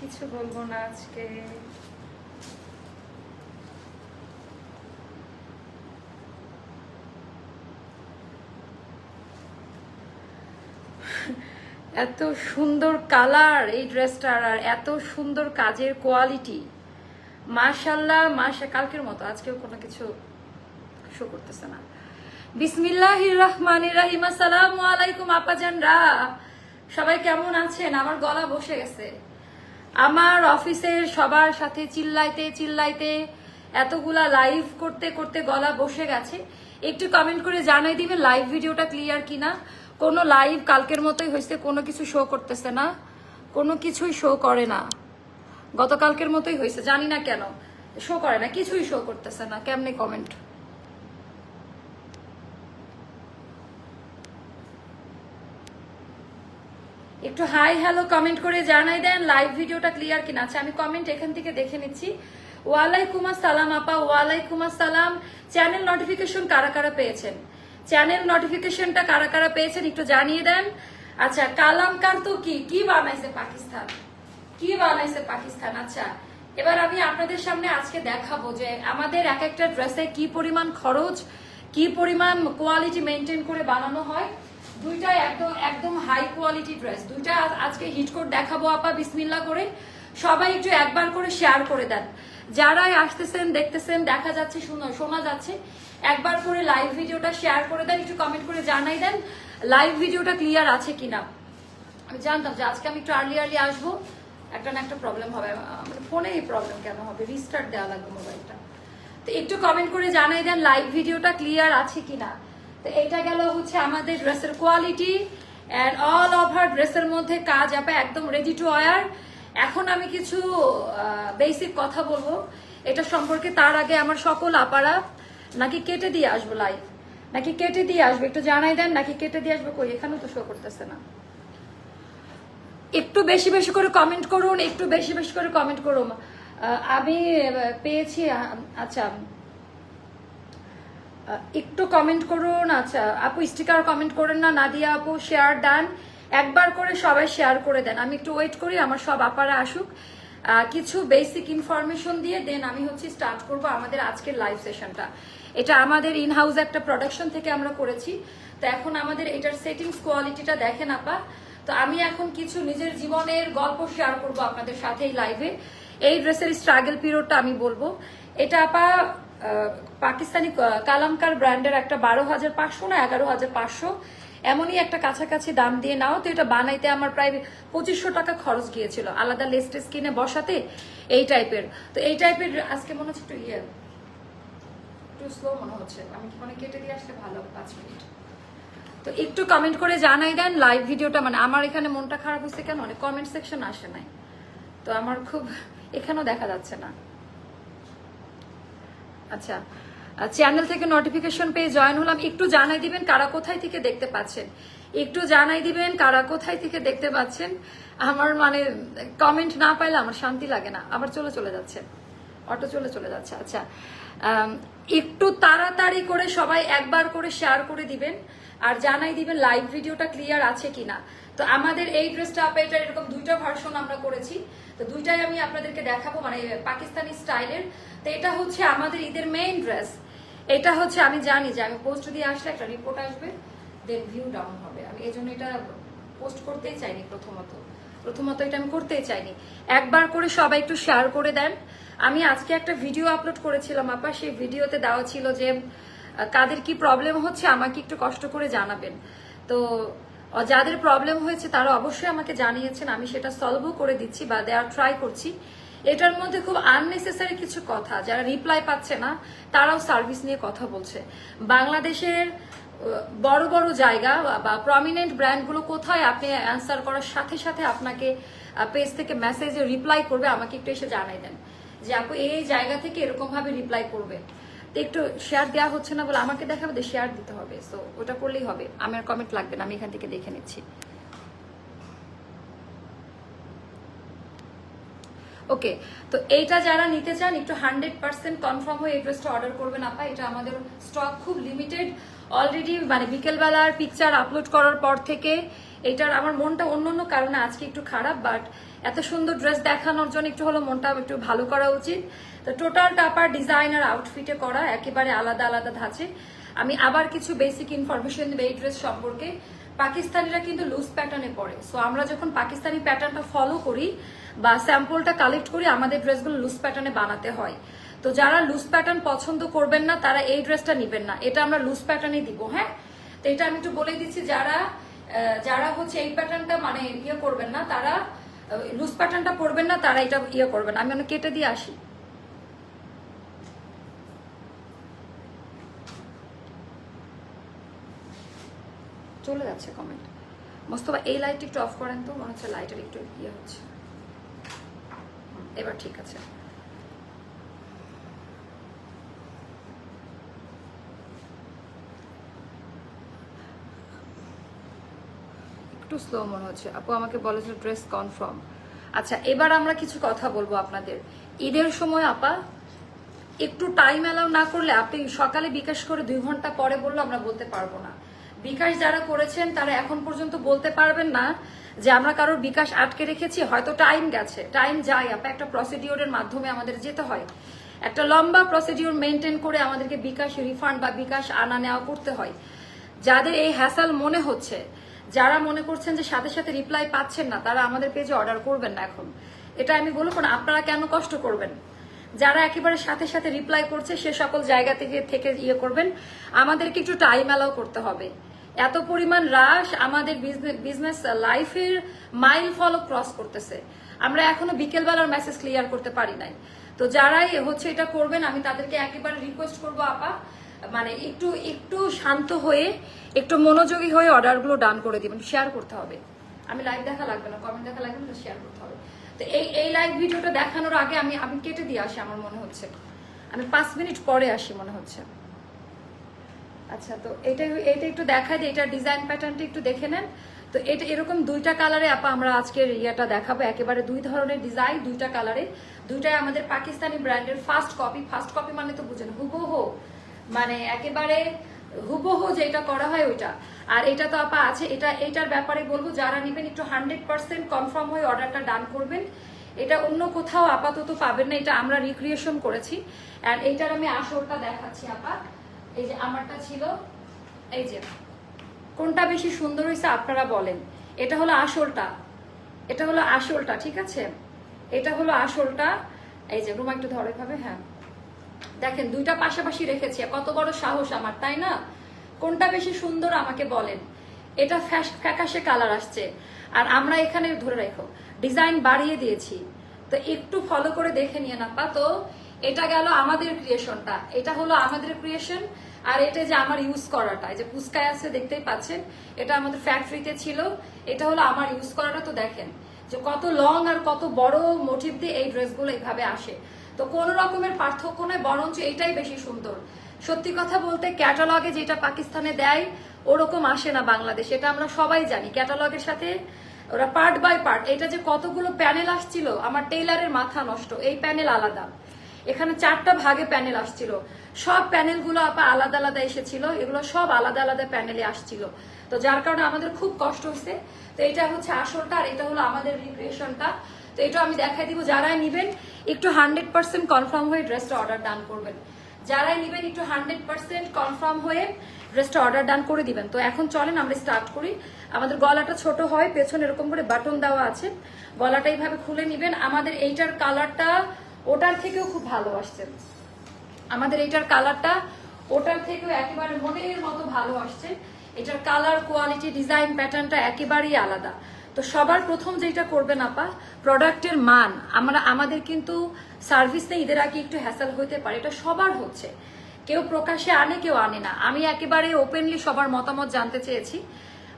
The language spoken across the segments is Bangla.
কিছু বলব না আজকে। এত সুন্দর কালার এই ড্রেসটার আর এত সুন্দর কাজের কোয়ালিটি। মাশাল্লাহ মাশা, কালকের মতো, আজকেও কোনো কিছু শো করতেছে না। বিসমিল্লাহির রহমানির রহিম, আসসালামু আলাইকুম, আপাজানরা। সবাই কেমন আছেন? আমার গলা বসে গেছে। আমার অফিসের সবার সাথে চিল্লাইতে চিল্লাইতে, এতগুলা লাইভ করতে করতে গলা বসে গেছে। একটু কমেন্ট করে জানাই দিবেন লাইভ ভিডিওটা ক্লিয়ার কিনা। কোনো লাইভ কালকের মতোই হয়েছে, কোনো কিছু শো করতেছে না। কোনো কিছুই শো করে না। গতকালকের মতোই হয়েছে, জানি না কেন। শো করে না, কিছুই শো করতেছে না। কেমনে কমেন্ট একটু হাই হ্যালো কমেন্ট করে জানাই দেন লাইভ ভিডিওটা ক্লিয়ার কিনা? আচ্ছা আমি কমেন্ট এখান থেকে দেখে নিচ্ছি। ওয়ালাইকুম আসসালাম, আপা। ওয়ালাইকুম আসসালাম। চ্যানেল নোটিফিকেশন কারা কারা পেয়েছেন? চ্যানেল নোটিফিকেশনটা কারা কারা পেয়েছেন একটু জানিয়ে দেন। আচ্ছা কালামকার তো কি? কি বানাইছে পাকিস্তান? কি বানাইছে পাকিস্তান? আচ্ছা এবার আমি আপনাদের সামনে আজকে দেখাবো যে আমাদের এক একটা ড্রেসে কি পরিমাণ খরচ, কি পরিমাণ কোয়ালিটি মেনটেন করে বানানো হয়। দুইটাই একদম একদম হাই কোয়ালিটি ড্রেস দুইটা আজকে হিট কোড দেখাবো আপা, বিসমিল্লা করে। সবাই একটু একবার করে শেয়ার করে দেন। যারাই আসতেছেন, দেখতেছেন, দেখা যাচ্ছে, শোনা- শোনা যাচ্ছে, একবার করে লাইভ ভিডিওটা শেয়ার করে দেন, একটু কমেন্ট করে জানাই দেন লাইভ ভিডিওটা ক্লিয়ার আছে কিনা। আমি জানতাম যে আজকে আমি একটু আর্লি আর্লি আসব। একটা না একটা প্রবলেম হবে। আমার ফোনে এই প্রবলেম কেন হবে? রিস্টার্ট দেওয়া লাগবে মোবাইলটা তো একটু কমেন্ট করে জানাই দেন লাইভ ভিডিওটা ক্লিয়ার আছে কিনা। তো এটা গেল হচ্ছে আমাদের ড্রেসের কোয়ালিটি অ্যান্ড অল ওভার ড্রেসের মধ্যে কাজ আপা একদম রেডি টু ওয়ার এখন আমি কিছু বেসিক কথা বলব। এটা সম্পর্কে তার আগে আমার সকল আপারা নাকি কেটে দিয়ে আসব লাইভ নাকি কেটে দিয়ে আসব? একটু জানাই দেন, নাকি কেটে দিয়ে আসব? কই? এখানেও তো শো করতেছে না। একটু বেশি বেশি করে কমেন্ট করুন, একটু বেশি বেশি করে কমেন্ট করুন। আমি পেয়েছি আচ্ছা। একটু কমেন্ট করুন। আচ্ছা আপু স্টিকার কমেন্ট করেন না। নাদিয়া আপু শেয়ার ডান একবার করে সবাই শেয়ার করে দেন। আমি একটু ওয়েট করি, আমার সব আপারা আসুক। কিছু বেসিক ইনফরমেশন দিয়ে দেন আমি হচ্ছে স্টার্ট করব আমাদের আজকের লাইভ সেশনটা এটা আমাদের ইন হাউস একটা প্রোডাকশন থেকে আমরা করেছি। তো এখন আমাদের এটার সেটিংস কোয়ালিটিটা দেখেন আপা। তো আমি এখন কিছু নিজের জীবনের গল্প শেয়ার করব আপনাদের সাথে এই লাইভে এই ড্রেসের স্ট্রাগল পিরিয়ডটা আমি বলব। এটা আপা পাকিস্তানি কালামকার ব্র্যান্ডের একটা বারো হাজার পাঁচশো না, এগারো হাজার পাঁচশো। এমনই একটা কাছাকাছি দাম দিয়ে নাও, তো এটা বানাইতে আমার প্রায় পঁচিশশো টাকা খরচ গিয়েছিল। আলাদা লেস্টেস কিনে বসাতে এই টাইপের। তো এই টাইপের আজকে মনে হচ্ছে একটু ইয়ে একটু স্লো মনে হচ্ছে। আমি মনে কেটে দিয়ে আসলে ভালো, পাঁচ মিনিট। তো একটু কমেন্ট করে জানাই দেন লাইভ ভিডিওটা মানে আমার এখানে মনটা খারাপ হচ্ছে কেন? অনেক কমেন্ট সেকশন আসে নাই। তো আমার খুব, এখানেও দেখা যাচ্ছে না। আচ্ছা চ্যানেল থেকে নোটিফিকেশন পেয়ে জয়েন হলাম। একটু জানাই দিবেন কারা কোথায় থেকে দেখতে পাচ্ছেন। একটু জানাই দিবেন কারা কোথায় থেকে দেখতে পাচ্ছেন। আমার মানে কমেন্ট না পাইলে আমার শান্তি লাগে না। আবার চলে চলে যাচ্ছে। অটো চলে চলে যাচ্ছে। আচ্ছা একটু তাড়াতাড়ি করে সবাই একবার করে শেয়ার করে দিবেন। আর জানাই দিবেন লাইভ ভিডিওটা ক্লিয়ার আছে কিনা। তো আমাদের এই ড্রেসটা আপা এটা এরকম দুইটা ভার্সন আমরা করেছি। তো দুইটাই আমি আপনাদেরকে দেখাবো মানে পাকিস্তানি স্টাইলের। তো এটা হচ্ছে আমাদের ঈদের মেইন ড্রেস এটা হচ্ছে, আমি জানি যে আমি পোস্ট দিয়ে আসলে একটা রিপোর্ট আসবে দেন ভিউ ডাউন হবে। আমি এই জন্য এটা পোস্ট করতেই চাইনি প্রথমত। প্রথমত এটা আমি করতেই চাইনি। একবার করে সবাই একটু শেয়ার করে দেন। আমি আজকে একটা ভিডিও আপলোড করেছিলাম, আপা। সেই ভিডিওতে দেওয়া ছিল যে কাদের কি প্রবলেম হচ্ছে আমাকে একটু কষ্ট করে জানাবেন। তো যাদের প্রবলেম হয়েছে তারা অবশ্যই আমাকে জানিয়েছেন, আমি সেটা সলভও করে দিচ্ছি বা দেওয়ার ট্রাই করছি। এটার মধ্যে খুব আননেসেসারি কিছু কথা, যারা রিপ্লাই পাচ্ছে না, তারাও সার্ভিস নিয়ে কথা বলছে। বাংলাদেশের বড় বড় জায়গা বা- বা প্রমিনেন্ট ব্র্যান্ডগুলো কোথায় আপনি অ্যান্সার করার সাথে সাথে আপনাকে পেজ থেকে মেসেজে রিপ্লাই করবে, আমাকে একটু এসে জানাই দেন। যে আপু, এই জায়গা থেকে এরকমভাবে রিপ্লাই করবে। তো একটু শেয়ার দেওয়া হচ্ছে না বলে আমাকে দেখাবে যে শেয়ার দিতে হবে। সো ওটা করলেই হবে। আমার কমেন্ট লাগবে না, আমি এখান থেকে দেখে নিচ্ছি। ওকে তো এইটা যারা নিতে চান, একটু হান্ড্রেড পার্সেন্ট কনফার্ম হয়ে এই ড্রেসটা অর্ডার করবেন আপা। এটা আমাদের স্টক খুব লিমিটেড অলরেডি মানে বিকেলবেলার পিকচার আপলোড করার পর থেকে এটার আমার মনটা অন্য অন্য কারণে আজকে একটু খারাপ বাট এত সুন্দর ড্রেস দেখানোর জন্য একটু হলো মনটা একটু ভালো করা উচিত। তো টোটাল টাপার ডিজাইনার আউটফিটে করা, একেবারে আলাদা আলাদা ধাঁচে। আমি আবার কিছু বেসিক ইনফরমেশন দেবো এই ড্রেস সম্পর্কে। পাকিস্তানিরা কিন্তু লুজ প্যাটার্নে পড়ে সো আমরা যখন পাকিস্তানি প্যাটার্নটা ফলো করি বা স্যাম্পলটা কালেক্ট করি, আমাদের ড্রেসগুলো লুজ প্যাটার্নে বানাতে হয়। তো যারা লুজ প্যাটার্ন পছন্দ করবেন না, তারা এই ড্রেসটা নিবেন না। এটা আমরা লুজ প্যাটার্নে দিব হ্যাঁ? তো এটা আমি একটু বলে দিচ্ছি, যারা যারা হচ্ছে এই প্যাটার্নটা মানে ইয়ে করবেন না, তারা লুজ প্যাটার্নটা পরবেন না, তারা এটা ইয়ে করবেন আমি অনেক কেটে দিয়ে আসি। চলে যাচ্ছে কমেন্ট মোস্তফা, এই লাইট একটু অফ করেন তো, মনে হচ্ছে লাইটের একটু ইয়ে হচ্ছে। এবার ঠিক আছে। একটু স্লো মনে হচ্ছে। আপু আমাকে বলেছিল ড্রেস কনফার্ম আচ্ছা এবার আমরা কিছু কথা বলব আপনাদের। ঈদের সময় আপা, একটু টাইম অ্যালাউ না করলে আপনি সকালে বিকাশ করে দুই ঘণ্টা পরে বললে আমরা বলতে পারব না। বিকাশ যারা করেছেন, তারা এখন পর্যন্ত বলতে পারবেন না যে আমরা কারোর বিকাশ আটকে রেখেছি। হয়তো টাইম গেছে। টাইম যায়। আপা একটা প্রসিডিওরের মাধ্যমে আমাদের যেতে হয়। একটা লম্বা প্রসিডিওর মেনটেন করে আমাদেরকে বিকাশ রিফান্ড বা বিকাশ আনা নেওয়া করতে হয়। যাদের এই হ্যাসাল মনে হচ্ছে, যারা মনে করছেন যে সাথে সাথে রিপ্লাই পাচ্ছেন না, তারা আমাদের পেজে অর্ডার করবেন না এখন। এটা আমি বলব না, আপনারা কেন কষ্ট করবেন? যারা একেবারে সাথে সাথে রিপ্লাই করছে, সে সকল জায়গা থেকে থেকে ইয়ে করবেন। আমাদেরকে একটু টাইম অ্যালাউ করতে হবে। এত পরিমাণ হ্রাস আমাদের বিজনেস লাইফের মাইল ফলো ক্রস করতেছে। আমরা এখনও বিকেলবেলার মেসেজ ক্লিয়ার করতে পারি নাই। তো যারাই হচ্ছে এটা করবেন, আমি তাদেরকে একেবারে রিকোয়েস্ট করব, আপা মানে একটু একটু শান্ত হয়ে, একটু মনোযোগী হয়ে অর্ডারগুলো ডান করে দিবেন শেয়ার করতে হবে। আমি লাইভ দেখা লাগবে না কমেন্ট দেখা লাগবে না শেয়ার করতে হবে। তো এই এই লাইভ ভিডিওটা দেখানোর আগে আমি আমি কেটে দিয়ে আসি, আমার মনে হচ্ছে। আমি পাঁচ মিনিট পরে আসি, মনে হচ্ছে। আচ্ছা তো এটা এটা একটু দেখা দিই, এটা ডিজাইন প্যাটার্নটা একটু দেখে নেন। তো এটা এরকম দুইটা কালারে আপা আমরা আজকের ইয়েটা দেখাবো। একেবারে দুই ধরনের ডিজাইন দুইটা কালারে দুইটাই আমাদের পাকিস্তানি ব্র্যান্ডের ফার্স্ট কপি ফার্স্ট কপি মানে তো বুঝেন, হুবহু। মানে একেবারে হুবহু যেটা করা হয় ওইটা। আর এটা তো আপা আছে, এটা এটার ব্যাপারে বলব, যারা নেবেন একটু হান্ড্রেড পার্সেন্ট কনফার্ম হয়ে অর্ডারটা ডান করবেন। এটা অন্য কোথাও আপাতত পাবেন না, এটা আমরা রিক্রিয়েশন করেছি। অ্যান্ড এইটার আমি আসরটা দেখাচ্ছি আপা। এই যে আমারটা ছিল, এই যে। কোনটা বেশি সুন্দর হয়েছে আপনারা বলেন। এটা হলো আসলটা। এটা হলো আসলটা, ঠিক আছে? এটা হলো আসলটা। এই যে, রুমা একটু ধরে ভাবে হ্যাঁ। দেখেন, দুইটা পাশাপাশি রেখেছি। কত বড় সাহস আমার, তাই না? কোনটা বেশি সুন্দর আমাকে বলেন। এটা ফ্যাকাশে কালার আসছে। আর আমরা এখানে, ধরে রাখো, ডিজাইন বাড়িয়ে দিয়েছি। তো একটু ফলো করে দেখে নিয়ে না পা তো এটা গেল আমাদের ক্রিয়েশনটা এটা হলো আমাদের ক্রিয়েশন আর এটা যে আমার ইউজ করাটা যে পুস্কায় আছে দেখতেই পাচ্ছেন, এটা আমাদের ফ্যাক্টরিতে ছিল, এটা হলো আমার ইউজ করাটা। তো দেখেন যে কত লং আর কত বড় মোটিভ দিয়ে এই ড্রেসগুলো এইভাবে আসে। তো কোন রকমের পার্থক্য নয়, বরঞ্চ এইটাই বেশি সুন্দর। সত্যি কথা বলতে ক্যাটালগে যেটা পাকিস্তানে দেয়, ওরকম আসে না বাংলাদেশ, এটা আমরা সবাই জানি। ক্যাটালগের সাথে ওরা পার্ট বাই পার্ট এটা যে কতগুলো প্যানেল আসছিল, আমার টেইলারের মাথা নষ্ট, এই প্যানেল আলাদা। এখানে চারটা ভাগে প্যানেল আসছিল। সব প্যানেলগুলো আপা আলাদা আলাদা এসেছিল, এগুলো সব আলাদা আলাদা প্যানেলে আসছিল। তো যার কারণে আমাদের খুব কষ্ট হয়েছে তো এটা হচ্ছে আসলটা আর এটা হলো আমাদের রিক্রিয়েশনটা। তো এটা আমি দেখাই দিব, যারাই নিবেন, একটু হান্ড্রেড পার্সেন্ট কনফার্ম হয়ে ড্রেসটা অর্ডার ডান করবেন। যারাই নিবেন, একটু হান্ড্রেড পার্সেন্ট কনফার্ম হয়ে ড্রেসটা অর্ডার ডান করে দিবেন। তো এখন চলেন, আমরা স্টার্ট করি। আমাদের গলাটা ছোট হয়, পেছনে এরকম করে বাটন দেওয়া আছে। গলাটা এইভাবে খুলে নিবেন। আমাদের এইটার কালারটা ওটার থেকেও খুব ভালো আসছে আমাদের এটার কালারটা ওটার থেকেও একেবারে মনের মতো ভালো আসছে এটার কালার, কোয়ালিটি, ডিজাইন প্যাটার্নটা একেবারেই আলাদা। তো সবার প্রথম যেটা করবেন আপা, প্রোডাক্টের মান। আমরা, আমাদের কিন্তু সার্ভিস ঈদের আগে একটু হ্যাসাল হইতে পারে, এটা সবার হচ্ছে। কেউ প্রকাশে আনে, কেউ আনে না। আমি একেবারে ওপেনলি সবার মতামত জানতে চেয়েছি।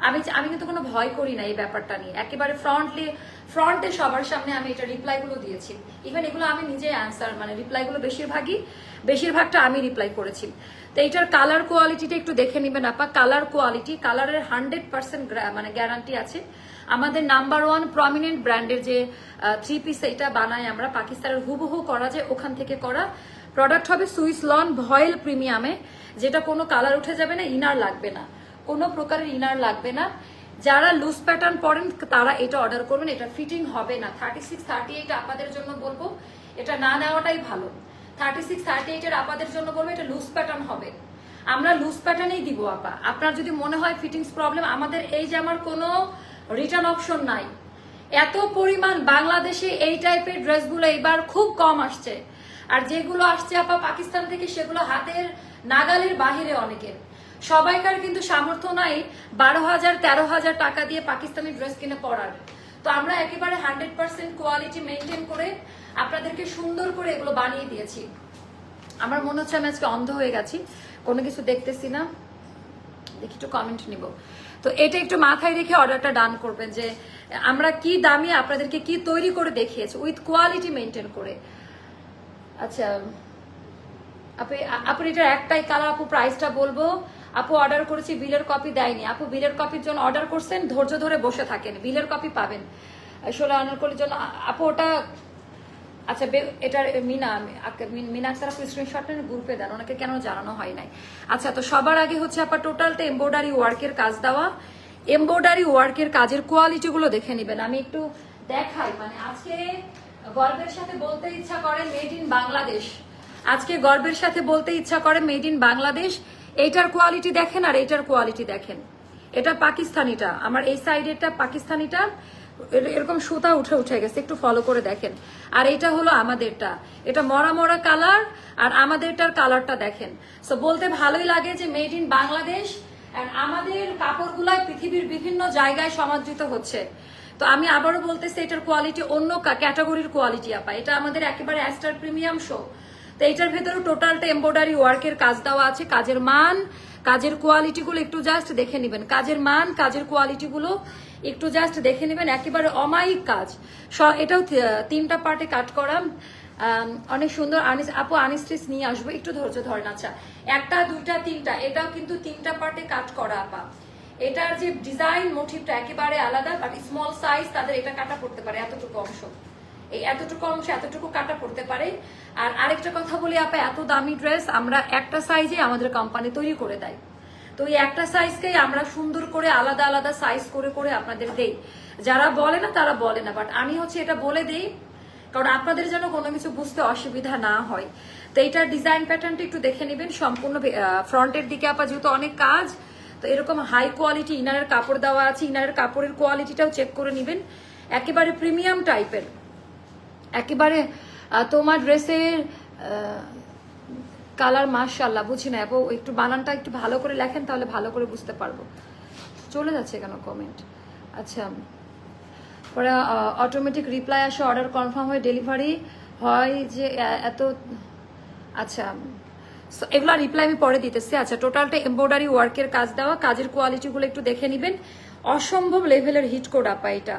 আমি আমি কিন্তু কোনো ভয় করি না এই ব্যাপারটা নিয়ে। একেবারে ফ্রন্টলি ফ্রন্টে সবার সামনে আমি এটা রিপ্লাইগুলো দিয়েছি। ইভেন এগুলো আমি নিজে অ্যান্সার মানে রিপ্লাইগুলো বেশিরভাগই, বেশিরভাগটা আমি রিপ্লাই করেছি। তো এইটার কালার কোয়ালিটিটা একটু দেখে নেবেন আপা। কালার কোয়ালিটি কালারের হান্ড্রেড পার্সেন্ট মানে গ্যারান্টি আছে। আমাদের নাম্বার ওয়ান প্রমিনেন্ট ব্র্যান্ডের যে থ্রি পিস এটা বানাই আমরা, পাকিস্তানের হুবহু করা যায়, ওখান থেকে করা। প্রোডাক্ট হবে সুইস লন ভয়েল প্রিমিয়ামে যেটা কোনো কালার উঠে যাবে না ইনার লাগবে না। কোনো প্রকারের ইনার লাগবে না। যারা লুজ প্যাটার্ন পরেন, তারা এটা অর্ডার করবেন। এটা ফিটিং হবে না। থার্টি সিক্স থার্টি এইট আপনাদের জন্য বলব, এটা না নেওয়াটাই ভালো। থার্টি সিক্স থার্টি এইটের আপাদের জন্য বলব, এটা লুজ প্যাটার্ন হবে। আমরা লুজ প্যাটার্নেই দিব, আপা। আপনার যদি মনে হয় ফিটিংস প্রবলেম আমাদের এই যে আমার কোনো রিটার্ন অপশন নাই। এত পরিমাণ বাংলাদেশে এই টাইপের ড্রেসগুলো এবার খুব কম আসছে। আর যেগুলো আসছে, আপা, পাকিস্তান থেকে সেগুলো হাতের নাগালের বাহিরে অনেকের। সবাইকার কিন্তু সামর্থ্য নাই বারো হাজার, তেরো হাজার টাকা দিয়ে পাকিস্তানি ড্রেস কিনে পরার। তো আমরা একেবারে হান্ড্রেড পার্সেন্ট কোয়ালিটি মেনটেন করে আপনাদেরকে সুন্দর করে এগুলো বানিয়ে দিয়েছি। আমার মনে হচ্ছে আমি আজকে অন্ধ হয়ে গেছি, কোনো কিছু দেখতেছি না। দেখি একটু কমেন্ট নিব। তো এটা একটু মাথায় রেখে অর্ডারটা ডান করবেন যে আমরা কি দামি আপনাদেরকে কি তৈরি করে দেখিয়েছি, উইথ কোয়ালিটি মেনটেন করে। আচ্ছা আপনি আপনি এটার একটাই কালার, আপু প্রাইসটা বলব। আপু অর্ডার করেছি বিলের কপি দেয়নি। আপু বিলের কপির জন্য অর্ডার করছেন, ধৈর্য ধরে বসে থাকেন। বিলের কপি পাবেন। ষোলো অর্ডার করার জন্য, আপু ওটা আচ্ছা এটার মিনা মিন- আক্তার আপু স্ক্রিনশট নেন, গ্রুপে দেন। ওনাকে কেন জানানো হয় নাই? আচ্ছা তো সবার আগে হচ্ছে আপনার টোটালটা এমব্রয়ডারি ওয়ার্কের কাজ দেওয়া। এমব্রয়ডারি ওয়ার্কের কাজের কোয়ালিটি গুলো দেখে নেবেন। আমি একটু দেখাই। মানে আজকে গর্বের সাথে বলতে ইচ্ছা করে মেড ইন বাংলাদেশ। আজকে গর্বের সাথে বলতে ইচ্ছা করে মেড ইন বাংলাদেশ। এইটার কোয়ালিটি দেখেন আর এইটার কোয়ালিটি দেখেন। এটা পাকিস্তানিটা। আমার এই সাইডেরটা পাকিস্তানিটা এরকম সুতা উঠে উঠে গেছে, একটু ফলো করে দেখেন। আর এটা হলো আমাদেরটা। এটা মরা মরা কালার আর আমাদেরটার কালারটা দেখেন। সো বলতে ভালোই লাগে যে মেড ইন বাংলাদেশ আমাদের কাপড়গুলা পৃথিবীর বিভিন্ন জায়গায় সমাদৃত হচ্ছে। তো আমি আবারও বলতেছি, এটার কোয়ালিটি অন্য ক্যাটাগরির কোয়ালিটি আপা। এটা আমাদের একেবারে অ্যাস্টার প্রিমিয়াম শো তো এইটার ভেতরে টোটালটা এমব্রয়ডারি ওয়ার্কের কাজ দেওয়া আছে, কাজের মান, কাজের কোয়ালিটি গুলো একটু জাস্ট দেখে নেবেন। কাজের মান, কাজের কোয়ালিটি গুলো একটু জাস্ট দেখে নেবেন। একেবারে অমায়িক কাজ। এটাও তিনটা পার্টে কাট করা অনেক সুন্দর আনিস, আপু আনিস্ট্রিস নিয়ে আসব। একটু ধৈর্য ধরেন আচ্ছা। একটা, দুইটা, তিনটা, এটাও কিন্তু তিনটা পার্টে কাট করা, আপা। এটার যে ডিজাইন মোটিভটা একেবারে আলাদা বাট স্মল সাইজ তাদের এটা কাটা পড়তে পারে, এতটুকু অংশ। এই এতটুকু অংশ এতটুকু কাটা পড়তে পারে। আর আরেকটা কথা বলি, আপা, এত দামি ড্রেস আমরা একটা সাইজে আমাদের কোম্পানি তৈরি করে দেয়। তো এই একটা সাইজকেই আমরা সুন্দর করে আলাদা আলাদা সাইজ করে করে আপনাদের দেই। যারা বলে না, তারা বলে না। বাট আমি হচ্ছে এটা বলে দেই, কারণ আপনাদের যেন কোনো কিছু বুঝতে অসুবিধা না হয়। তো এইটার ডিজাইন প্যাটার্নটা একটু দেখে নেবেন। সম্পূর্ণ ফ্রন্টের দিকে আপা, যেহেতু অনেক কাজ, তো এরকম হাই কোয়ালিটি ইনারের কাপড় দেওয়া আছে। ইনারের কাপড়ের কোয়ালিটিটাও চেক করে নেবেন। একেবারে প্রিমিয়াম টাইপের একেবারে তোমার ড্রেসের কালার মার্শাল্লাহ বুঝি না। আপু একটু বানানটা একটু ভালো করে লেখেন তাহলে ভালো করে বুঝতে পারব। চলে যাচ্ছে কেন কমেন্ট আচ্ছা পরে অটোমেটিক রিপ্লাই আসে অর্ডার কনফার্ম হয়ে ডেলিভারি হয় যে এত আচ্ছা So, এগুলা রিপ্লাই আমি পরে দিতেছি। আচ্ছা টোটালটা এমব্রয়ডারি ওয়ার্কের কাজ দেওয়া কাজের কোয়ালিটিগুলো একটু দেখে নেবেন। অসম্ভব লেভেলের হিট কোড আপা এটা।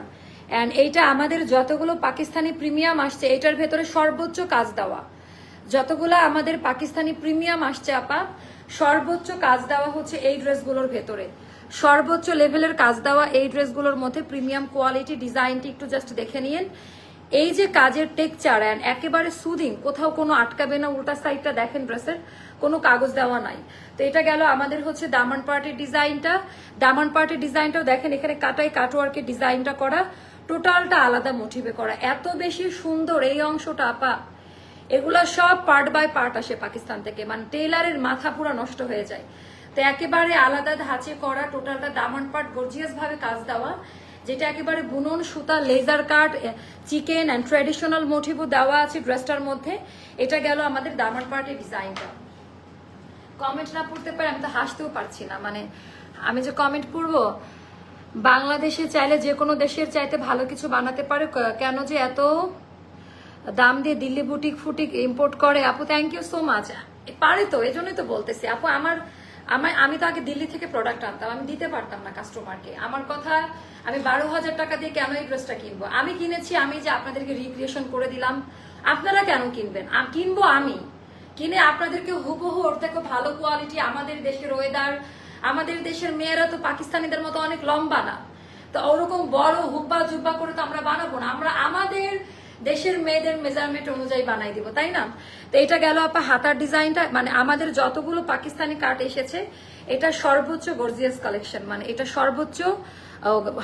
অ্যান্ড এইটা আমাদের যতগুলো পাকিস্তানি প্রিমিয়াম আসছে, এটার ভেতরে সর্বোচ্চ কাজ দেওয়া। যতগুলো আমাদের পাকিস্তানি প্রিমিয়াম আসছে, আপা, সর্বোচ্চ কাজ দেওয়া হচ্ছে এই ড্রেসগুলোর ভেতরে। সর্বোচ্চ লেভেলের কাজ দেওয়া এই ড্রেসগুলোর মধ্যে প্রিমিয়াম কোয়ালিটি ডিজাইনটি একটু জাস্ট দেখে নিন এই যে কাজের টেকচার অ্যান্ড একেবারে সুদিং কোথাও কোনো আটকাবে না, উল্টা সাইডটা দেখেন ড্রেসের, কোনো কাগজ দেওয়া নাই। তো এটা গেল আমাদের হচ্ছে দামান পার্টির ডিজাইনটা। দামান পার্টির ডিজাইনটাও দেখেন, এখানে কাটাই, কাটওয়ার্কের ডিজাইনটা করা। টোটালটা আলাদা মোটিভে করা। এত বেশি সুন্দর এই অংশটা, আপা। এগুলা সব পার্ট বাই পার্ট আসে পাকিস্তান থেকে। মানে টেলারের মাথা পুরো নষ্ট হয়ে যায়। তো একেবারে আলাদা ধাঁচে করা, টোটালটা দামান পার্ট গর্জিয়াস ভাবে কাজ দেওয়া, যেটা একেবারে বুনন, সুতা laser cut chikan and traditional মোটিভও দেওয়া আছে ড্রেসটার মধ্যে। এটা গেল আমাদের দামান পার্টের ডিজাইনটা কমেন্ট না পড়তে পারে, আমি তো হাসতেও পারছি না। মানে আমি যে কমেন্ট পড়ব বাংলাদেশে চাইলে যে কোনো দেশের চাইতে ভালো কিছু বানাতে পারে। কেন যে এত দাম দিয়ে দিল্লি বুটিক ফুটিক ইম্পোর্ট করে? আপু থ্যাংক ইউ সো মাচ পারে তো এই জন্যই তো বলতেছি। আপু, আমার আমার, আমি তো আগে দিল্লি থেকে প্রোডাক্ট আনতাম। আমি দিতে পারতাম না কাস্টমারকে আমার কথা, আমি বারো হাজার টাকা দিয়ে কেন এই ড্রেসটা কিনবো? আমি কিনেছি, আমি যে আপনাদেরকে রিক্রিয়েশন করে দিলাম, আপনারা কেন কিনবেন? কিনবো আমি। কিনে আপনাদেরকে হুবহু ওর থেকে ভালো কোয়ালিটি আমাদের দেশের ওয়েদার আমাদের দেশের মেয়েরা তো পাকিস্তানিদের মতো অনেক লম্বা না। তো ওরকম বড় হুব্বা জুব্বা করে তো আমরা বানাবো না। আমরা আমাদের দেশের মেয়েদের মেজারমেন্ট অনুযায়ী বানাই দিব, তাই না? তো এটা গেল আপা হাতার ডিজাইনটা মানে আমাদের যতগুলো পাকিস্তানি কাট এসেছে, এটা সর্বোচ্চ গর্জিয়াস কালেকশন মানে এটা সর্বোচ্চ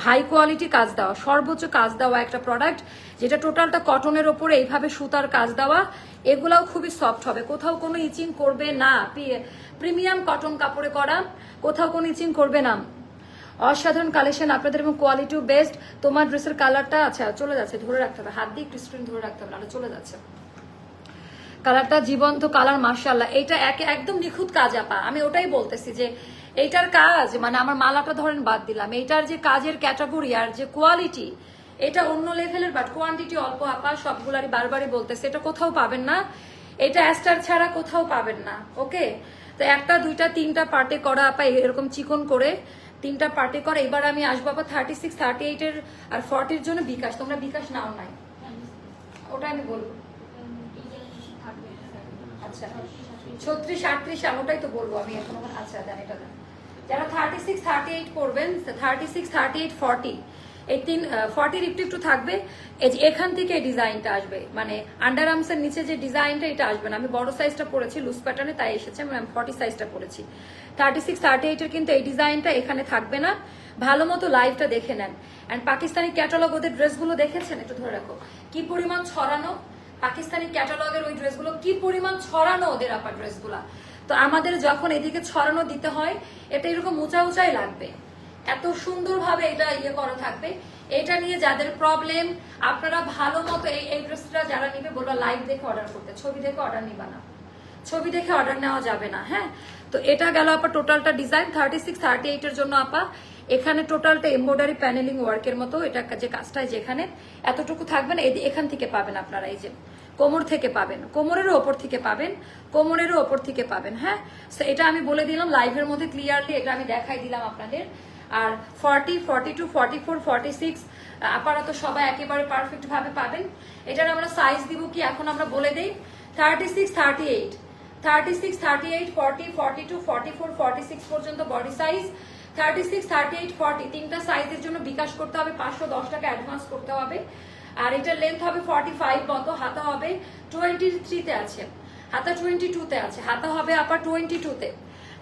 হাই কোয়ালিটি কাজ দেওয়া, সর্বোচ্চ কাজ দেওয়া একটা প্রোডাক্ট যেটা টোটালটা কটনের ওপরে এইভাবে সুতার কাজ দেওয়া, এগুলাও খুবই সফট হবে। কোথাও কোনো ইচিং করবে না। প্রিমিয়াম কটন কাপড়ে করা কোথাও কোনো ইচিং করবে না। অসাধারণ কালেকশন আপনাদের এবং কোয়ালিটিও বেস্ট তোমার ড্রেসের কালারটা আচ্ছা চলে যাচ্ছে, ধরে রাখতে হবে। হাত দিয়ে স্ক্রিন ধরে রাখতে হবে চলে যাচ্ছে। কালারটা জীবন্ত কালার মার্শাল্লাহ এইটা একে, একদম নিখুঁত কাজ, আপা। আমি ওটাই বলতেছি যে, এইটার কাজ মানে আমার মালাটা ধরেন বাদ দিলাম। এইটার যে কাজের ক্যাটাগরি আর যে কোয়ালিটি এটা অন্য লেভেলের বাট কোয়ান্টিটি অল্প, আপা। সবগুলারই বারবারই বলতেছে, এটা কোথাও পাবেন না। এটা অ্যাস্টার ছাড়া কোথাও পাবেন না ওকে তো একটা, দুইটা, তিনটা পার্টে করা, আপা, এরকম চিকন করে তিনটা পার্টে করা। এবার আমি আসব আপা থার্টি সিক্স থার্টি এইটের আর ফর্টির জন্য বিকাশ। তোমরা বিকাশ নাও নাই। ওটা আমি বলব। আচ্ছা। ছত্রিশ, আটত্রিশ ওটাই তো বলব আমি এখন। আচ্ছা দেন এটা দেন। যারা থার্টি সিক্স থার্টি এইট করবেন thirty six thirty eight forty এই তিন ফর্টির একটু একটু থাকবে। এই যে এখান থেকে এই ডিজাইনটা আসবে। মানে আন্ডার আর্মসের নিচে যে ডিজাইনটা এটা আসবে না। আমি বড় সাইজটা পরেছি লুজ প্যাটার্নে তাই এসেছে, আমি ফর্টি সাইজটা পরেছি। থার্টি সিক্স থার্টি এইটের কিন্তু এই ডিজাইনটা এখানে থাকবে না। ভালো মতো লাইভটা দেখে নেন। অ্যান্ড পাকিস্তানি ক্যাটালগ ওদের ড্রেসগুলো দেখেছেন? একটু ধরে রাখো। কি পরিমাণ ছড়ানো? পাকিস্তানি ক্যাটালগের ওই ড্রেসগুলো কি পরিমাণ ছড়ানো ওদের আপার ড্রেসগুলা তো আমাদের যখন এদিকে ছড়ানো দিতে হয়, এটা এরকম উঁচা, উঁচাই লাগবে। এত সুন্দরভাবে এটা ইয়ে করা থাকবে। এটা নিয়ে যাদের প্রবলেম আপনারা ভালো মতো এই ড্রেসটা যারা নিবে বলব লাইভ দেখে অর্ডার করতে, ছবি দেখে অর্ডার নিবা না। ছবি দেখে অর্ডার নেওয়া যাবে না হ্যাঁ? তো এটা গেল আপা টোটালটা ডিজাইন থার্টি সিক্স থার্টি এইটের জন্য আপা। এখানে টোটালটা এমব্রয়ডারি প্যানেলিং ওয়ার্কের মতো, এটা যে কাজটা যেখানে এতটুকু থাকবে না এখান থেকে পাবেন আপনারা এই যে কোমর থেকে পাবেন কোমরেরও ওপর থেকে পাবেন, কোমরেরও ওপর থেকে পাবেন হ্যাঁ? তো এটা আমি বলে দিলাম লাইভের মধ্যে ক্লিয়ারলি এটা আমি দেখাই দিলাম আপনাদের। আর forty forty two forty four forty six আপাতত সবাই একেবারে পারফেক্ট ভাবে পাবেন। এটার আমরা সাইজ দিব কি এখন আমরা বলে দিই। Thirty six thirty eight thirty six thirty eight forty forty two forty four forty six পর্যন্ত body size thirty six thirty eight forty তিনটা সাইজের জন্য বিকাশ করতে হবে, পাঁচশো দশ টাকা অ্যাডভান্স করতে হবে। আর এটার লেন্থ হবে ফর্টি ফাইভ মতো হাতা হবে টোয়েন্টি থ্রিতে আছে। হাতা টোয়েন্টি টুতে আছে, হাতা হবে আবার টোয়েন্টি টুতে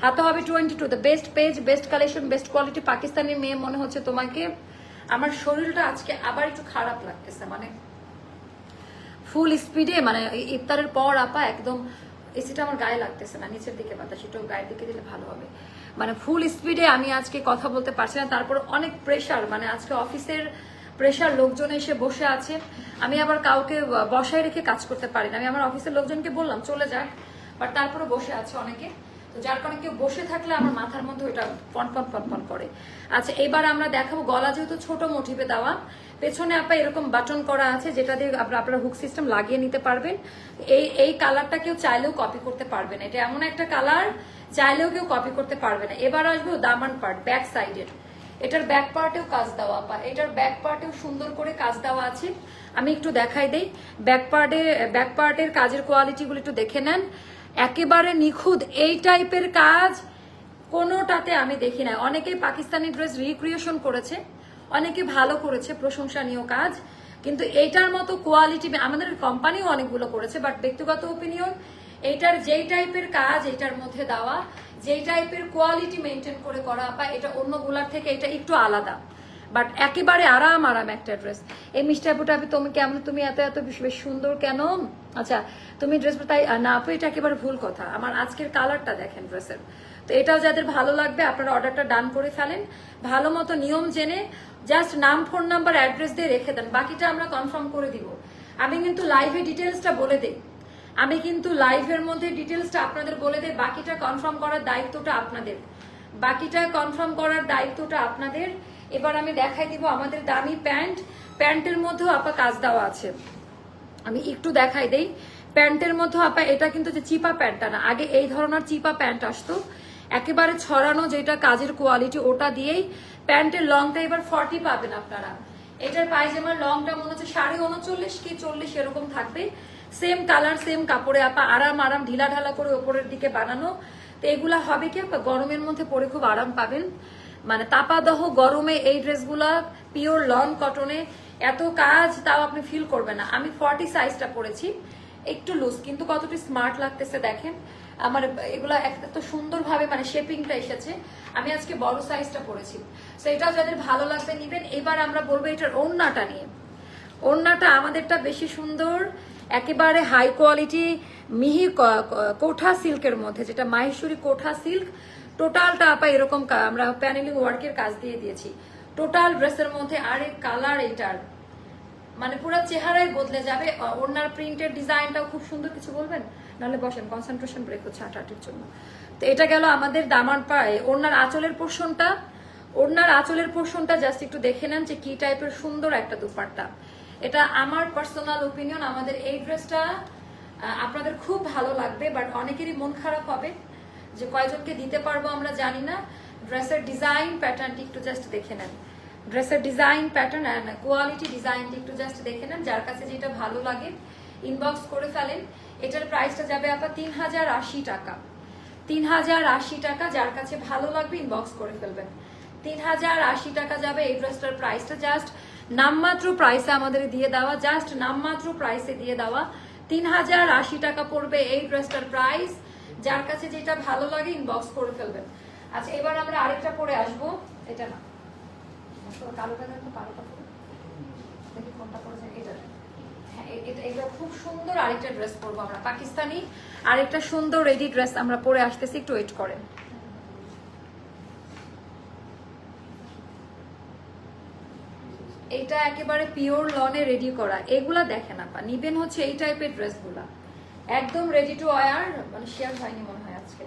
হাতা হবে টোয়েন্টি টুতে best page best collection best quality Pakistani মেয়ে মনে হচ্ছে তোমাকে। আমার শরীরটা আজকে আবার একটু খারাপ লাগতেছে মানে ফুল স্পিডে মানে ইফতারের পর আপা একদম এসিটা আমার গায়ে লাগতেছে না, নিচের দিকে বাতাস একটু গায়ের দিকে দিলে ভালো হবে। মানে ফুল স্পিডে আমি আজকে কথা বলতে পারছি না, তারপর অনেক প্রেশার মানে আজকে অফিসের প্রেশার লোকজন এসে বসে আছে। আমি আবার কাউকে বসায় রেখে কাজ করতে পারি না, আমি আমার অফিসের লোকজনকে বললাম, চলে যাক। বাট তারপরে বসে আছে অনেকে। যার কারণে কেউ বসে থাকলে আমার মাথার মধ্যে ওইটা পন পন পন পন করে। আচ্ছা এবার আমরা দেখাবো গলা যেহেতু ছোট মোটিভে দেওয়া, পেছনে আপা এরকম বাটন করা আছে যেটা দিয়ে আপনারা আপনারা হুক সিস্টেম লাগিয়ে নিতে পারবেন। এই এই কালারটা কেউ চাইলেও কপি করতে পারবে না। এটা এমন একটা কালার চাইলেও কেউ কপি করতে পারবে না। এবার আসব দামান পার্ট ব্যাক সাইডের এটার ব্যাক পার্টেও কাজ দেওয়া, আপা। এটার ব্যাক পার্টেও সুন্দর করে কাজ দেওয়া আছে। আমি একটু দেখাই দেই। ব্যাক পার্টে ব্যাক পার্টের কাজের কোয়ালিটিগুলো একটু দেখে নেন। একেবারে নিখুঁত এই টাইপের কাজ কোনোটাতে আমি দেখি নাই। অনেকেই পাকিস্তানি ড্রেস রিক্রিয়েশন করেছে, অনেকে ভালো করেছে, প্রশংসনীয় কাজ, কিন্তু এইটার মতো কোয়ালিটি আমাদের কোম্পানিও অনেকগুলো করেছে বাট ব্যক্তিগত ওপিনিয়ন এইটার যেই টাইপের কাজ এটার মধ্যে দেওয়া, যেই টাইপের কোয়ালিটি মেনটেন করে করা বা এটা অন্যগুলার থেকে এটা একটু আলাদা। বাট একেবারে আরাম আরাম একটা ড্রেস এই মিষ্টি আপুটা তুমি কেমন? তুমি এত এত বেশ সুন্দর কেন? আচ্ছা তুমি ড্রেস তাই না, আপু, এটা একেবারে ভুল কথা। আমার আজকের কালারটা দেখেন ড্রেসের তো এটাও যাদের ভালো লাগবে, আপনারা অর্ডারটা ডান করে ফেলেন। ভালো মতো নিয়ম জেনে জাস্ট নাম ফোন নাম্বার অ্যাড্রেস দিয়ে রেখে দেন। বাকিটা আমরা কনফার্ম করে দিব। আমি কিন্তু লাইভে ডিটেলসটা বলে দিই। আমি কিন্তু লাইভের মধ্যে ডিটেলসটা আপনাদের বলে দেই। বাকিটা কনফার্ম করার দায়িত্বটা আপনাদের। বাকিটা কনফার্ম করার দায়িত্বটা আপনাদের। এবার আমি দেখাই দিব আমাদের দামি প্যান্ট। প্যান্টের মধ্যেও আপা কাজ দেওয়া আছে। আমি একটু দেখাই দেই। প্যান্টের মধ্যে আপা, এটা কিন্তু যে চিপা প্যান্টটা না, আগে এই ধরনের চিপা প্যান্ট আসতো। একেবারে ছড়ানো যেটা কাজের কোয়ালিটি ওটা দিয়েই প্যান্টের লংটা এবার ফর্টি পাবেন আপনারা। এটার পায়জামার লংটা মনে হচ্ছে সাড়ে উনচল্লিশ কি চল্লিশ এরকম থাকবে। সেম কালার সেম কাপড়ে আপা আরাম আরাম ঢিলা ঢালা করে ওপরের দিকে বানানো। তো এগুলা হবে কি আপা? গরমের মধ্যে পরে খুব আরাম পাবেন। মানে তাপাদহ গরমে এই ড্রেসগুলা পিওর লন কটনে, এত কাজ তাও আপনি ফিল করবেন না। আমি ফর্টি সাইজটা পরেছি, একটু লুজ কিন্তু কতটি স্মার্ট লাগতেছে দেখেন। আমার এগুলা এত সুন্দরভাবে মানে শেপিংটা এসেছে। আমি আজকে বড় সাইজটা পরেছি। তো এটাও যাদের ভালো লাগবে নিবেন। এবার আমরা বলব এটার ওড়নাটা নিয়ে। ওড়নাটা আমাদেরটা বেশি সুন্দর, একেবারে হাই কোয়ালিটি মিহি কোঠা সিল্কের মধ্যে, যেটা মাহেশ্বরী কোঠা সিল্ক টোটালটা আপা এরকম আমরা প্যানেলিং ওয়ার্কের কাজ দিয়ে দিয়েছি। টোটাল ড্রেসের মধ্যে আর আরেক কালার এটার মানে পুরো চেহারাই বদলে যাবে। ওড়নার প্রিন্টের ডিজাইনটাও খুব সুন্দর কিছু বলবেন? নাহলে বসেন কনসেন্ট্রেশন ব্রেক হচ্ছে হাঁটাহাঁটির জন্য। তো এটা গেল আমাদের দামার পায়ে। ওড়নার আঁচলের পোর্শনটা ওড়নার আঁচলের পোর্শনটা জাস্ট একটু দেখে নেন যে কি টাইপের সুন্দর একটা দুপাট্টা। এটা আমার পার্সোনাল ওপিনিয়ন আমাদের এই ড্রেসটা আপনাদের খুব ভালো লাগবে বাট অনেকেরই মন খারাপ হবে। যে কয়জনকে দিতে পারব আমরা জানি না। ড্রেসের ডিজাইন প্যাটার্নটি একটু জাস্ট দেখে নেন। ড্রেসের ডিজাইন প্যাটার্ন অ্যান্ড কোয়ালিটি ডিজাইনটি একটু জাস্ট দেখে নেন, যার কাছে যেটা ভালো লাগে। ইনবক্স করে ফেলেন। এটার প্রাইসটা যাবে আপনার তিন হাজার আশি টাকা। তিন হাজার আশি টাকা যার কাছে ভালো লাগবে ইনবক্স করে ফেলবেন। তিন হাজার আশি টাকা যাবে এই ড্রেসটার প্রাইসটা জাস্ট নামমাত্র প্রাইসে আমাদের দিয়ে দেওয়া জাস্ট নামমাত্র প্রাইসে দিয়ে দেওয়া। তিন হাজার আশি টাকা পড়বে এই ড্রেসটার প্রাইস যার কাছে যেটা ভালো লাগে ইনবক্স করে ফেলবেন। আচ্ছা এবার আমরা আরেকটা পরে আসব। এটা না। হ্যাঁ এটা খুব সুন্দর আরেকটা ড্রেস পরবো আমরা, পাকিস্তানি। আরেকটা সুন্দর রেডি ড্রেস আমরা পরে আসতেছি, একটু করেন। এটা একেবারে পিওর লনে রেডি করা। এগুলা দেখেন আপা, নিবেন হচ্ছে এই টাইপের ড্রেসগুলা একদম রেডি টু ওয়ার মানে শেয়ার হয়নি মনে হয় আজকে।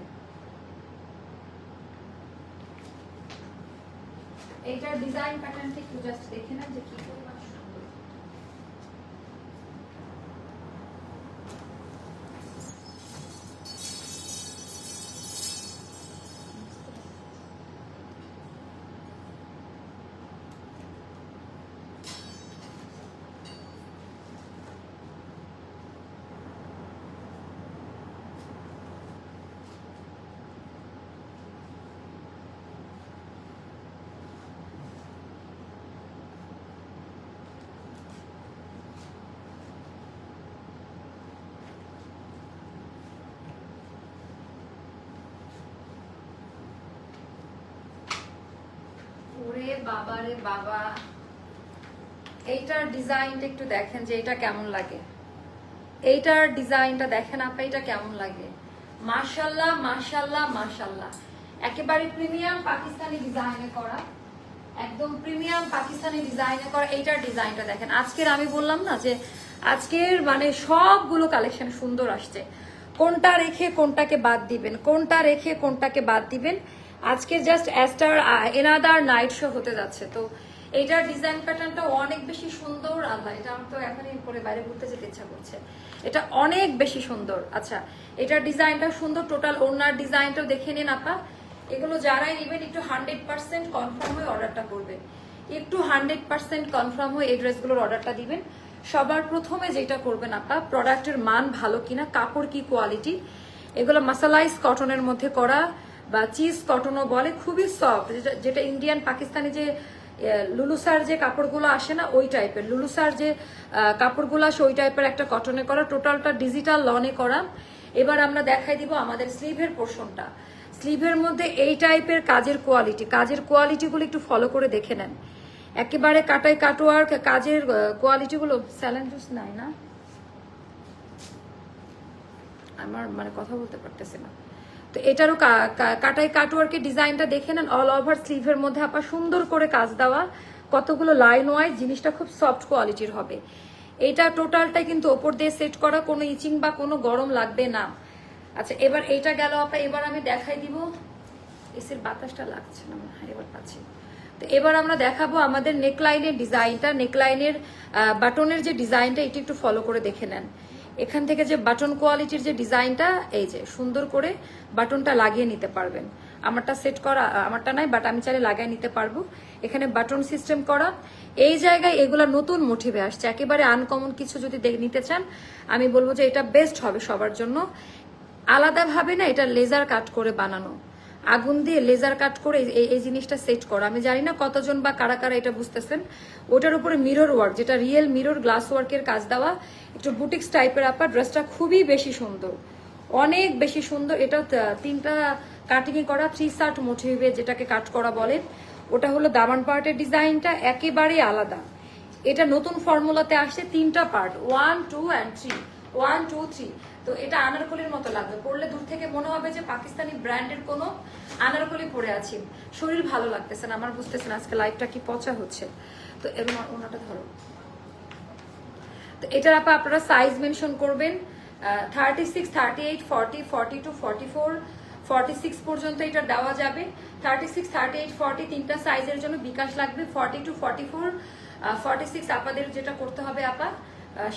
এইটার ডিজাইন প্যাটার্নটা একটু জাস্ট দেখে না যে কি পরিমাণ সুন্দর ওরে বাবা রে বাবা, এইটার ডিজাইনটা একটু দেখেন যে এটা কেমন লাগে। এইটার ডিজাইনটা দেখেন এটা কেমন লাগে। একেবারে প্রিমিয়াম পাকিস্তানি ডিজাইনে করা। একদম প্রিমিয়াম পাকিস্তানি ডিজাইনে করা এইটার ডিজাইনটা দেখেন। আজকের আমি বললাম না যে আজকের মানে সবগুলো কালেকশন সুন্দর আসছে। কোনটা রেখে কোনটাকে বাদ দিবেন? কোনটা রেখে কোনটাকে বাদ দিবেন? আজকের জাস্ট অ্যাস্টার এনাদার নাইট শো হতে যাচ্ছে। তো এইটার ডিজাইন প্যাটার্নটা অনেক বেশি সুন্দর। আল্লাহ, এটা আমার তো এখনই পরে বাইরে ঘুরতে যেতে ইচ্ছা করছে। এটা অনেক বেশি সুন্দর। আচ্ছা এটার ডিজাইনটা সুন্দর। টোটাল ওনার ডিজাইনটাও দেখে নিন আপা। এগুলো যারাই নেবেন, একটু হান্ড্রেড পার্সেন্ট কনফার্ম হয়ে অর্ডারটা করবেন। একটু হান্ড্রেড পার্সেন্ট কনফার্ম হয়ে এই ড্রেসগুলোর অর্ডারটা দিবেন। সবার প্রথমে যেটা করবেন আপা প্রোডাক্টের মান ভালো কিনা, কাপড় কি কোয়ালিটি এগুলো মাসালাইজ কটনের মধ্যে করা। বা চিজ কটনও বলে, খুবই সফট যেটা যেটা ইন্ডিয়ান পাকিস্তানি যে লুলুসার যে কাপড়গুলো আসে না, ওই টাইপের লুলুসার যে কাপড়গুলো আসে, ওই টাইপের একটা কটনে করা। টোটালটা ডিজিটাল লনে করা। এবার আমরা দেখাই দিব আমাদের স্লিভের পোর্শনটা স্লিভের মধ্যে এই টাইপের কাজের কোয়ালিটি কাজের কোয়ালিটিগুলো একটু ফলো করে দেখে নেন। একেবারে কাটাই কাটোয়ার কাজের কোয়ালিটিগুলো স্যালেন জুস নাই না? আমার মানে কথা বলতে পারতেছি না। তো এটারও কাটাই কাটওয়ার্কের ডিজাইনটা দেখে নেন। অল ওভার স্লিভের মধ্যে আপা সুন্দর করে কাজ দেওয়া। কতগুলো লাইন ওয়াইজ জিনিসটা খুব সফট কোয়ালিটির হবে। এটা টোটালটাই কিন্তু ওপর দিয়ে সেট করা, কোনো ইচিং বা কোনো গরম লাগবে না। আচ্ছা এবার এইটা গেল আপা, এবার আমি দেখাই দিব। এসির বাতাসটা লাগছে না এবার পাচ্ছি। তো এবার আমরা দেখাবো আমাদের নেকলাইনের ডিজাইনটা নেকলাইনের বাটনের যে ডিজাইনটা এটি একটু ফলো করে দেখে নেন। এখান থেকে যে বাটন কোয়ালিটির যে ডিজাইনটা, এই যে, সুন্দর করে বাটনটা লাগিয়ে নিতে পারবেন। আমারটা সেট করা, আমারটা নাই বাট আমি চাইলে লাগিয়ে নিতে পারব। এখানে বাটন সিস্টেম করা। এই জায়গায় এগুলা নতুন মোটিভে আসছে। একেবারে আনকমন কিছু যদি নিতে চান, আমি বলব যে এটা বেস্ট হবে সবার জন্য। আলাদাভাবে না এটা লেজার কাট করে বানানো। আগুন দিয়ে লেজার কাট করে এই জিনিসটা সেট করা। আমি জানি না কতজন বা কারা কারা এটা বুঝতেছেন। ওটার উপরে মিরর ওয়ার্ক যেটা রিয়েল মিরর গ্লাস ওয়ার্কের কাজ দেওয়া, একটু বুটিক্স টাইপের আপার ড্রেসটা খুবই বেশি সুন্দর। অনেক বেশি সুন্দর। এটা তিনটা কাটিং করা থ্রি সার্ট মোটিভে যেটাকে কাট করা বলেন। ওটা হলো দামান পার্টের ডিজাইনটা একেবারে আলাদা। এটা নতুন ফর্মুলাতে আসছে তিনটা part one two and three one two three তো এটা আনারকলির মতো লাগবে। পড়লে দূর থেকে মনে হবে যে পাকিস্তানি ব্র্যান্ডের কোনো আনারকলি পরে আছি। শরীর ভালো লাগতেছে না, আমার বুঝতেছেন আজকে লাইফটা কি পচা হচ্ছে। তো এবং ওনাটা ধরো। তো এটার আপা আপনারা সাইজ মেনশন করবেন। Thirty six thirty eight forty forty two forty four forty six পর্যন্ত এটা দেওয়া যাবে। Thirty six thirty eight forty তিনটা সাইজের জন্য বিকাশ লাগবে। Forty two forty four forty six আপাদের যেটা করতে হবে আপা।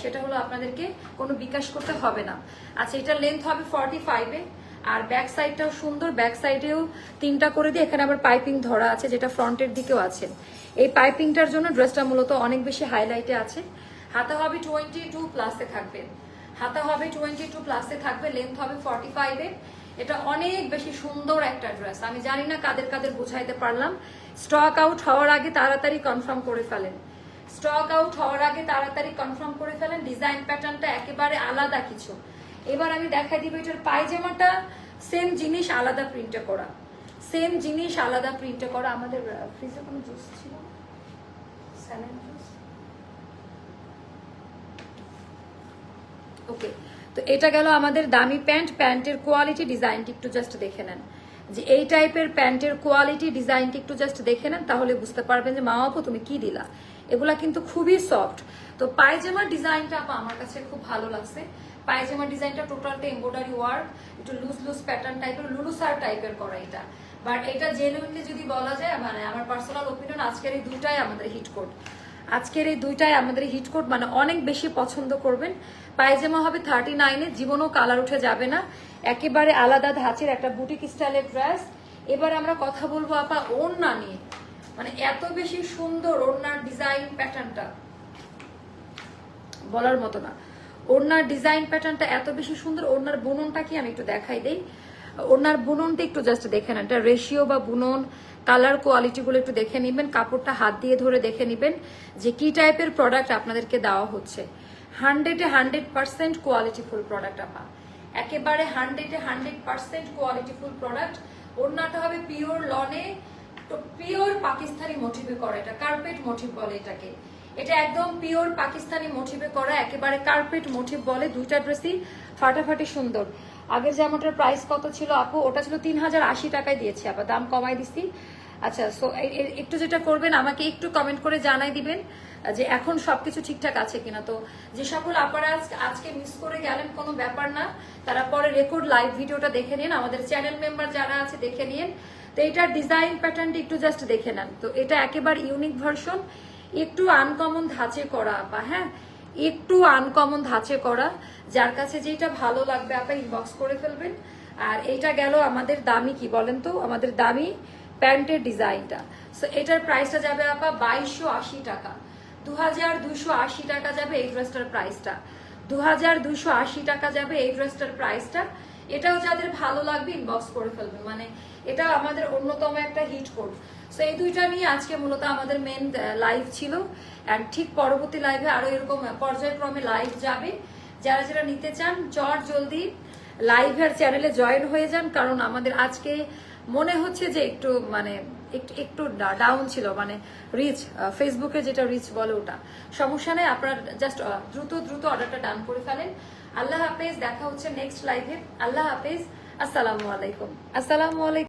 সেটা হলো আপনাদেরকে কোনো বিকাশ করতে হবে না। আচ্ছা এটা লেন্থ হবে ফর্টি ফাইভে আর ব্যাক সাইডটাও সুন্দর। ব্যাক সাইডেও তিনটা করে দিয়ে এখানে আবার পাইপিং ধরা আছে, যেটা ফ্রন্টের দিকেও আছে। এই পাইপিংটার জন্য ড্রেসটা মূলত অনেক বেশি হাইলাইটে আছে। হাতা হবে টোয়েন্টি টু প্লাসে থাকবে। হাতা হবে টোয়েন্টি টু প্লাসে থাকবে লেন্থ হবে ফর্টি ফাইভে এটা অনেক বেশি সুন্দর একটা ড্রেস আমি জানি না কাদের কাদের বুঝাইতে পারলাম। স্টক আউট হওয়ার আগে তাড়াতাড়ি কনফার্ম করে ফেলেন। স্টক আউট হওয়ার আগে তাড়াতাড়ি কনফার্ম করে ফেলেন। ডিজাইন প্যাটার্নটা একেবারে আলাদা কিছু। এবার আমি দেখাই দিব এটার পায়জামাটা। সেম জিনিস আলাদা প্রিন্টে করা। সেম জিনিস আলাদা প্রিন্টে করা। আমাদের ফ্রিজে কোনো জুস ছিল? স্যালাড ওকে, তো এটা গেল আমাদের দামি প্যান্ট। প্যান্টের কোয়ালিটি ডিজাইনটি একটু জাস্ট দেখে নেন। যে এই টাইপের প্যান্টের কোয়ালিটি ডিজাইনটি একটু জাস্ট দেখে নেন, তাহলে বুঝতে পারবেন যে মা আপু, তুমি কি দিলা? এগুলা কিন্তু খুবই সফট তো পায়জামার ডিজাইনটা আপা আমার কাছে খুব ভালো লাগছে। পায়জামার ডিজাইনটা টোটালটা এমব্রয়ডারি ওয়ার্ক একটু লুজ লুজ প্যাটার্ন টাইপের লুলুসার টাইপের করা এটা। বাট এটা জেনুইনলি যদি বলা যায় মানে আমার পার্সোনাল ওপিনিয়ন আজকের এই দুইটাই আমাদের হিট কোড আজকের এই দুইটাই আমাদের হিট কোড মানে অনেক বেশি পছন্দ করবেন। পায়জামা হবে থার্টি নাইনে জীবনও কালার উঠে যাবে না। একেবারে আলাদা ধাঁচের একটা বুটিক স্টাইলের ড্রেস এবার আমরা কথা বলব আপা ওড়না নিয়ে। মানে এত বেশি সুন্দর ওড়নার ডিজাইন প্যাটার্নটা বলার মতো না। ওড়নার ডিজাইন প্যাটার্নটা এত বেশি সুন্দর, ওড়নার বুননটা কি আমি একটু দেখাই দেই? ওড়নার বুননটা একটু জাস্ট দেখে নেন, এটা রেশিও বা বুনন কালার কোয়ালিটি কোয়ালিটিগুলো একটু দেখে নেবেন, কাপড়টা হাত দিয়ে ধরে দেখে নেবেন যে কি টাইপের প্রোডাক্ট আপনাদেরকে দেওয়া হচ্ছে। হান্ড্রেডে হান্ড্রেড পার্সেন্ট কোয়ালিটিফুল প্রোডাক্ট আপা। একেবারে হান্ড্রেডে হান্ড্রেড পার্সেন্ট কোয়ালিটিফুল প্রোডাক্ট ওড়নাটা হবে পিওর লনে তো পিওর পাকিস্তানি মোটিভে করা, এটা কার্পেট মোটিভ বলে এটাকে। এটা একদম পিওর পাকিস্তানি মোটিভে করা, একেবারে কার্পেট মোটিভ বলে দুইটা ড্রেসই ফাটাফাটি সুন্দর। আগের জামাটার প্রাইস কত ছিল, আপু, ওটা ছিল তিন হাজার আশি টাকায় দিয়েছি আবার দাম কমাই দিছি। আচ্ছা সো একটু যেটা করবেন, আমাকে একটু কমেন্ট করে জানাই দিবেন, যে এখন সবকিছু ঠিকঠাক আছে কিনা। তো যে সকল আপনারা আজ- আজকে মিস করে গেলেন, কোনো ব্যাপার না। তারা পরে রেকর্ড লাইভ ভিডিওটা দেখে নিন। আমাদের চ্যানেল মেম্বার যারা আছে, দেখে নিন। তো এটার ডিজাইন প্যাটার্নটি একটু জাস্ট দেখে নেন। তো এটা একেবারে ইউনিক ভার্সন একটু আনকমন ধাঁচে করা আপা হ্যাঁ? একটু আনকমন ধাঁচে করা, যার কাছে যেটা ভালো লাগবে আপা ইনবক্স করে ফেলবেন। আর এইটা গেল আমাদের দামি কি বলেন তো? আমাদের দামি প্যান্টের ডিজাইনটা। সো এটার প্রাইসটা যাবে আপা বাইশশো আশি টাকা। দু হাজার দুশো আশি টাকা যাবে এই ড্রেসটার প্রাইসটা দু হাজার দুশো আশি টাকা যাবে এই ড্রেসটার প্রাইসটা এটাও যাদের ভালো লাগবে ইনবক্স করে ফেলবেন মানে এটা আমাদের অন্যতম একটা হিট কোড সো এই দুইটা নিয়ে আজকে মূলত আমাদের মেন লাইভ ছিল। অ্যান্ড ঠিক পরবর্তী লাইভে আরও এরকম পর্যায়ক্রমে লাইভ যাবে। যারা যারা নিতে চান চট জলদি লাইভের চ্যানেলে জয়েন হয়ে যান। কারণ আমাদের আজকে মনে হচ্ছে যে একটু মানে একটু ডাউন ছিল মানে রিচ ফেসবুকে যেটা রিচ বলে ওটা। সমস্যা নেই, আপনারা জাস্ট দ্রুত দ্রুত অর্ডারটা ডান করে ফেলেন। আল্লাহ হাফেজ, দেখা হচ্ছে নেক্সট লাইভে আল্লাহ হাফেজ, আসসালামু আলাইকুম। আসসালামু আলাইকুম।